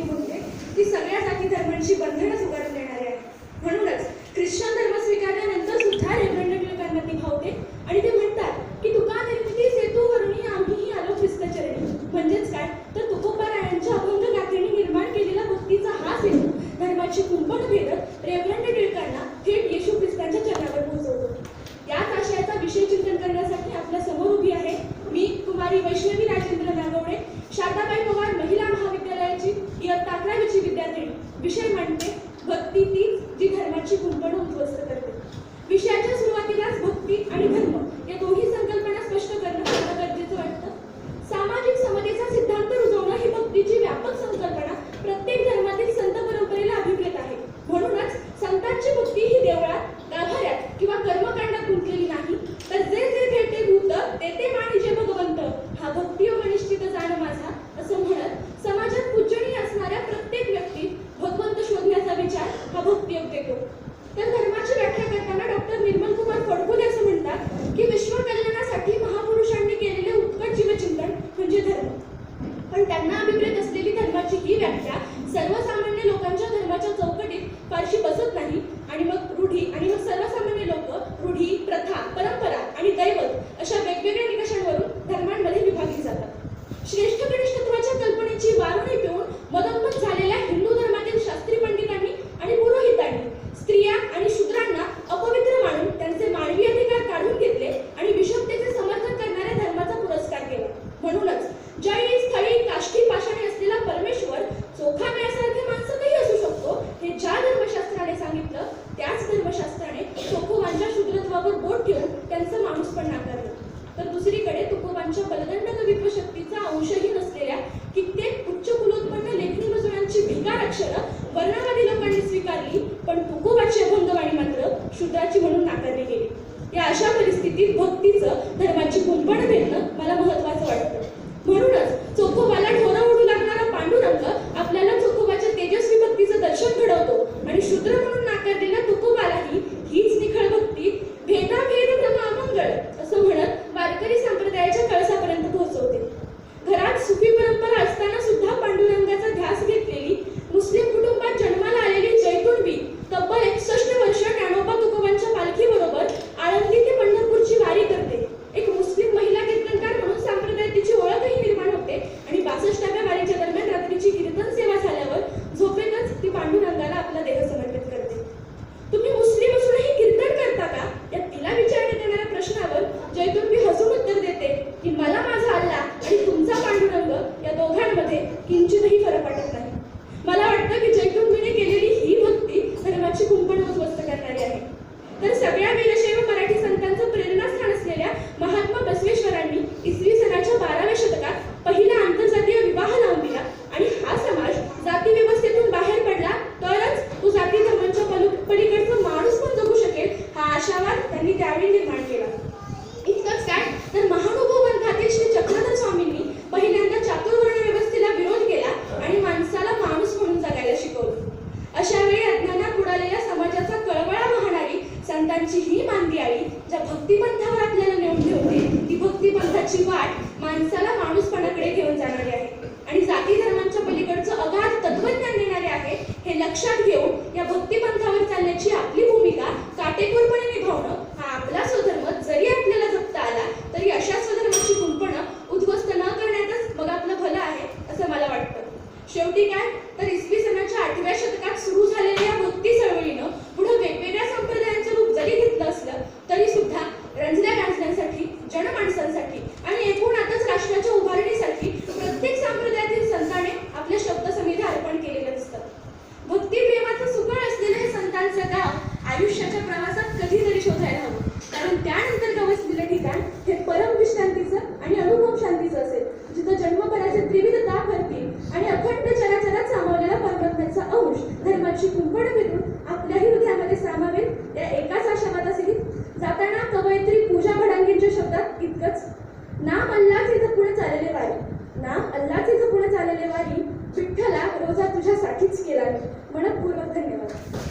गोष्टी म्हणजे की सगळ्या जाती धर्मांची बंधनं उघडून देणारी आहे म्हणूनच ख्रिश्चन धर्म स्वीकारल्यानंतर सुद्धा रेव्हन्यू ती भावते आणि ते म्हणतात की तुका निर्मिती सेतूवरूनही आम्हीही आलो ख्रिस्तचरणी. म्हणजेच काय? तर तुकोबारायांच्या अभंग गाथेने निर्माण केलेला भक्तीचा हा सेतू धर्माची कुंपण भेदत रेव्हन्ड टिळकांना थेट येशू ख्रिस्तांच्या चरणावर पोहोचवतो. याच आशयाचा विषय चिंतन करण्यासाठी आपल्यासमोर उभी आहे मी कुमारी वैष्णवी राजेंद्र विषय म्हणजे भक्ती ती त्यांना अभिप्रेत असलेली धर्माची ही व्याख्या सर्वसामान्य लोकांच्या धर्माच्या चौकटीत फारशी बसत नाही. आणि मग रूढी आणि मग सर्वसामान्य पण तुकोबाची अभंगवाणी मात्र शूद्राची म्हणून नाकारली गेली. या अशा परिस्थितीत भक्तीचं धर्मा आशावाद त्यांनी त्यावेळी निर्माण केला. इतकंच काय? तर श्री चक्रधर स्वामींनी पहिल्यांदा चातुर्वर्ण व्यवस्थेला विरोध केला आणि माणसाला माणूस म्हणून जगायला शिकवलं. अशा वेळी अज्ञानात बुडालेल्या समाजाचा कळबळा वाहणारी संतांची ही मानगी आली ज्या भक्तिपंथावर आपल्याला नेऊन ठेवते ती भक्तिपंथाची वाट माणसाला ठीक है झालेले वारी विठ्ठला रोजा तुझ्यासाठीच केला म्हणत पूर्व धन्यवाद.